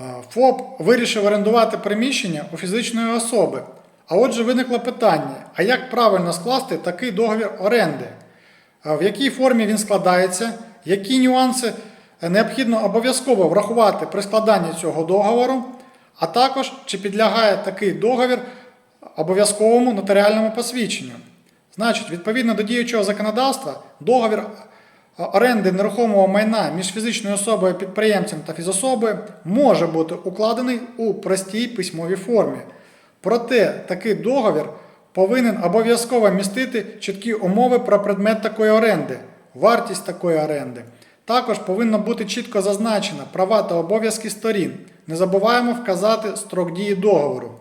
Е, ФОП вирішив орендувати приміщення у фізичної особи. А отже, виникло питання: а як правильно скласти такий договір оренди? Е, В якій формі він складається, які нюанси е, необхідно обов'язково врахувати при складанні цього договору, а також чи підлягає такий договір обов'язковому нотаріальному посвідченню. Значить, відповідно до діючого законодавства, договір оренди нерухомого майна між фізичною особою, підприємцем та фізособою може бути укладений у простій письмовій формі. Проте такий договір повинен обов'язково містити чіткі умови про предмет такої оренди, вартість такої оренди. Також повинно бути чітко зазначено права та обов'язки сторін. Не забуваємо вказати строк дії договору.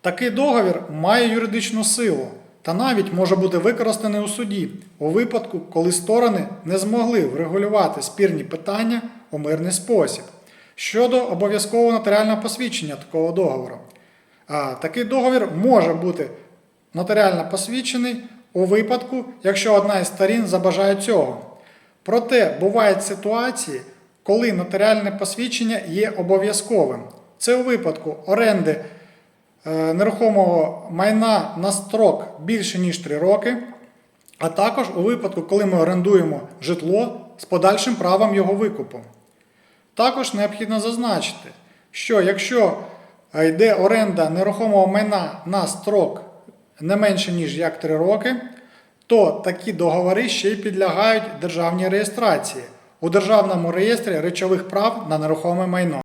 Такий договір має юридичну силу та навіть може бути використаний у суді у випадку, коли сторони не змогли врегулювати спірні питання у мирний спосіб. Щодо обов'язкового нотаріального посвідчення такого договору. А, такий договір може бути нотаріально посвідчений у випадку, якщо одна із сторін забажає цього. Проте бувають ситуації, коли нотаріальне посвідчення є обов'язковим. Це у випадку оренди нерухомого майна на строк більше ніж 3 роки, а також у випадку, коли ми орендуємо житло з подальшим правом його викупу. Також необхідно зазначити, що якщо е, йде оренда нерухомого майна на строк не менше ніж як 3 роки, то такі договори ще й підлягають державній реєстрації у Державному реєстрі речових прав на нерухоме майно.